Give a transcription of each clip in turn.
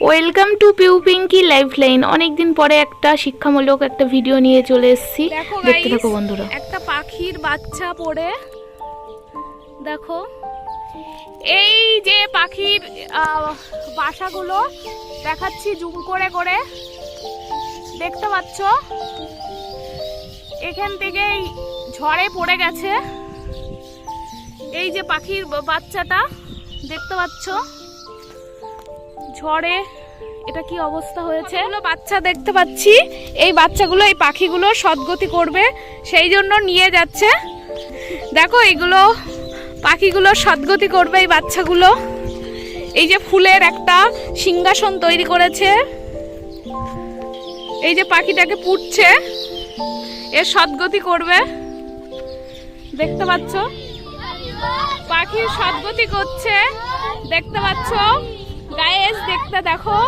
Welcome to Piu Pinky life line অনেকদিন পরে একটা শিক্ষামূলক একটা ভিডিও নিয়ে চলে এসেছি। দেখো দেখতে থাকো বন্ধুরা। একটা পাখির বাচ্চা পড়ে। দেখো। এই যে পাখির বাসাগুলো দেখাচ্ছি জুম করে করে। দেখতে পাচ্ছ? এখান থেকেই ঝড়ে পড়ে গেছে। এই যে পাখির বাচ্চাটা দেখতে পাচ্ছ? ঝড়ে এটা কি অবস্থা হয়েছে? এগুলো বাচ্চা দেখতে পাচ্ছি। এই বাচ্চাগুলো, এই পাখিগুলো সদ্গতি করবে, সেই জন্য নিয়ে যাচ্ছে। দেখো এগুলো, পাখিগুলো সদ্গতি করবে এই বাচ্চাগুলো। এই যে ফুলের একটা সিংহাসন তৈরি করেছে। এই যে পাখিটাকে পুড়ছে এর সদ্গতি করবে। দেখতে পাচ্ছ? পাখির সদ্গতি করছে, দেখতে পাচ্ছ? গায়েস দেখতে দেখো।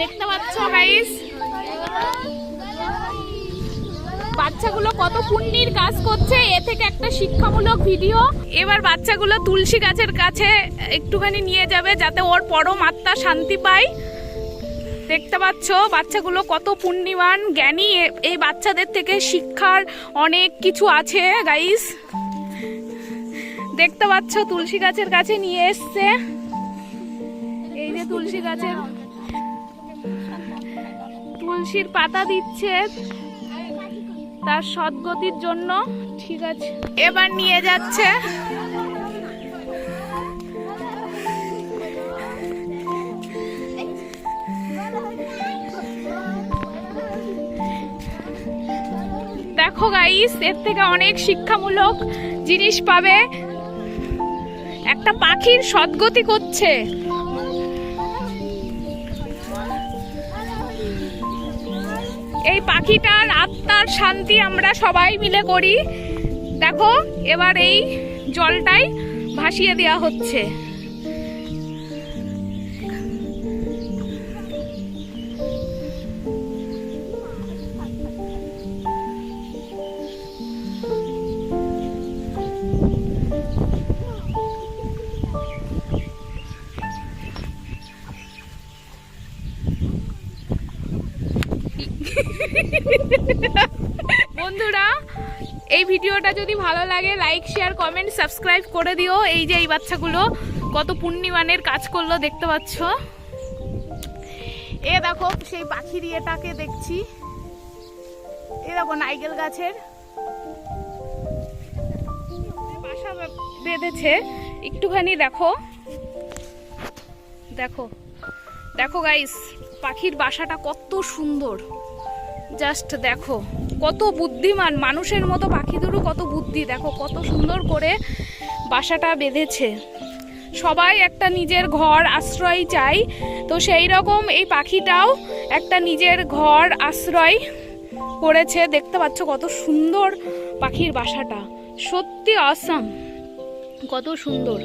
দেখতে পাচ্ছ গাইস বাচ্চাগুলো কত পুণ্যির কাজ করছে, এ থেকে একটা শিক্ষামূলক ভিডিও এবার বাচ্চাগুলো তুলসী গাছের কাছে একটুখানি নিয়ে যাবে, যাতে ওর পরম আত্মা শান্তি পায়। দেখতে পাচ্ছ, বাচ্চাগুলো কত পূর্ণিমান জ্ঞানী। এই বাচ্চাদের থেকে শিক্ষার অনেক কিছু আছে গাইস দেখতে পাচ্ছ, তুলসী গাছের কাছে নিয়ে এসছে। এই যে তুলসী গাছের তুলসীর পাতা দিচ্ছে তার সদ্গতির জন্য। ঠিক আছে। এবার নিয়ে যাচ্ছে দেখো গাইস এর থেকে অনেক শিক্ষামূলক জিনিস পাবে। একটা পাখির সদ্গতি করছে। এই পাখিটার আত্মার শান্তি আমরা সবাই মিলে করি। দেখো, এবার এই জলটাই ভাসিয়ে দেওয়া হচ্ছে। বন্ধুরা, এই ভিডিওটা যদি ভালো লাগে লাইক শেয়ার কমেন্ট সাবস্ক্রাইব করে দিও। এই যে এই বাচ্চাগুলো কত পূর্ণিমানের কাজ করল, দেখতে পাচ্ছ? এ দেখো, সেই পাখির ইয়েটাকে দেখছি। এ দেখো নাইকেল গাছের। বাসা বেঁধেছে। একটুখানি দেখো। দেখো। দেখো গাইস পাখির বাসাটা কত সুন্দর। জাস্ট দেখো, কত বুদ্ধিমান, মানুষের মতো পাখিদেরও কত বুদ্ধি। দেখো, কত সুন্দর করে বাসাটা বেঁধেছে। সবাই একটা নিজের ঘর আশ্রয় চাই তো সেই রকম এই পাখিটাও একটা নিজের ঘর আশ্রয় করেছে। দেখতে পাচ্ছ কত সুন্দর পাখির বাসাটা। সত্যি অসাম কত সুন্দর।